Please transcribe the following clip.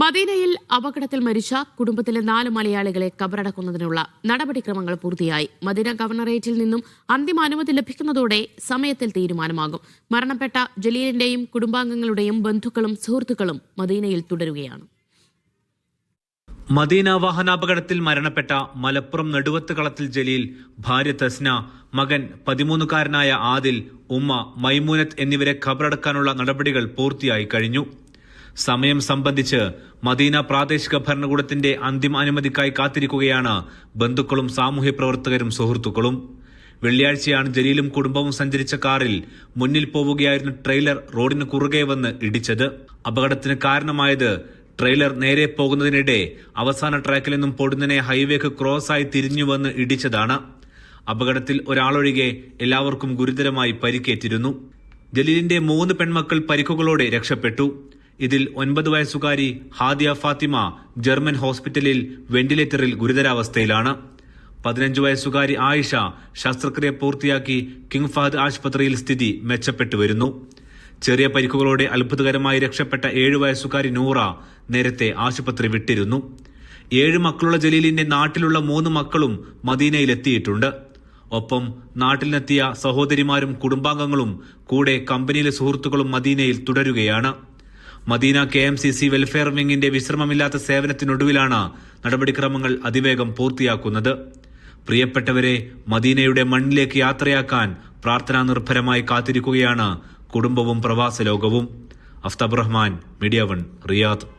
മദീനയിൽ അപകടത്തിൽ മരിച്ച കുടുംബത്തിലെ നാല് മലയാളികളെ കബറടക്കുന്നതിനുള്ള നടപടിക്രമങ്ങൾ പൂർത്തിയായി. മദീന ഗവർണറേറ്റിൽ നിന്നും അന്തിമ അനുമതി ലഭിക്കുന്നതോടെ സമയത്തിൽ തീരുമാനമാകും. മരണപ്പെട്ട ജലീലിന്റെയും കുടുംബാംഗങ്ങളുടെയും ബന്ധുക്കളും സുഹൃത്തുക്കളും മദീനയിൽ തുടരുകയാണ്. മദീന വാഹനാപകടത്തിൽ മരണപ്പെട്ട മലപ്പുറം നെടുവത്ത് കളത്തിൽ ജലീൽ ഭാര്യ തസ്ന മകൻ പതിമൂന്നുകാരനായ ആദിൽ ഉമ്മ മൈമൂനത്ത് എന്നിവരെ ഖബറടക്കാനുള്ള നടപടികൾ പൂർത്തിയായി കഴിഞ്ഞു. സമയം സംബന്ധിച്ച് മദീന പ്രാദേശിക ഭരണകൂടത്തിന്റെ അന്തിമ അനുമതിക്കായി കാത്തിരിക്കുകയാണ് ബന്ധുക്കളും സാമൂഹ്യ പ്രവർത്തകരും സുഹൃത്തുക്കളും. വെള്ളിയാഴ്ചയാണ് ജലീലും കുടുംബവും സഞ്ചരിച്ച കാറിൽ മുന്നിൽ പോവുകയായിരുന്ന ട്രെയിലർ റോഡിന് കുറുകെ വന്ന് ഇടിച്ചത്. അപകടത്തിന് കാരണമായത് ട്രെയിലർ നേരെ പോകുന്നതിനിടെ അവസാന ട്രാക്കിൽ നിന്നും പൊടുന്നനെ ഹൈവേക്ക് ക്രോസായി തിരിഞ്ഞുവന്ന് ഇടിച്ചതാണ്. അപകടത്തിൽ ഒരാളൊഴികെ എല്ലാവർക്കും ഗുരുതരമായി പരിക്കേറ്റിരുന്നു. ജലീലിന്റെ മൂന്ന് പെൺമക്കൾ പരിക്കുകളോടെ രക്ഷപ്പെട്ടു. ഇതിൽ ഒൻപത് വയസ്സുകാരി ഹാദിയ ഫാത്തിമ ജർമ്മൻ ഹോസ്പിറ്റലിൽ വെന്റിലേറ്ററിൽ ഗുരുതരാവസ്ഥയിലാണ്. പതിനഞ്ച് വയസ്സുകാരി ആയിഷ ശസ്ത്രക്രിയ പൂർത്തിയാക്കി കിങ് ഫഹദ് ആശുപത്രിയിൽ സ്ഥിതി മെച്ചപ്പെട്ടു വരുന്നു. ചെറിയ പരിക്കുകളോടെ അത്ഭുതകരമായി രക്ഷപ്പെട്ട ഏഴു വയസ്സുകാരി നൂറ നേരത്തെ ആശുപത്രി വിട്ടിരുന്നു. ഏഴ് മക്കളുള്ള ജലീലിന്റെ നാട്ടിലുള്ള മൂന്ന് മക്കളും മദീനയിലെത്തിയിട്ടുണ്ട്. ഒപ്പം നാട്ടിലെത്തിയ സഹോദരിമാരും കുടുംബാംഗങ്ങളും കൂടെ കമ്പനിയിലെ സുഹൃത്തുക്കളും മദീനയിൽ തുടരുകയാണ്. Madina K M C C welfare വിങ്ങിന്റെ വിശ്രമമില്ലാത്ത സേവനത്തിനൊടുവിലാണ് നടപടിക്രമങ്ങൾ അതിവേഗം പൂർത്തിയാക്കുന്നത്. പ്രിയപ്പെട്ടവരെ മദീനയുടെ മണ്ണിലേക്ക് യാത്രയാക്കാൻ പ്രാർത്ഥനാ നിർഭരമായി കാത്തിരിക്കുകയാണ് കുടുംബവും പ്രവാസ ലോകവും. Aftab Rahman media one Riyadh.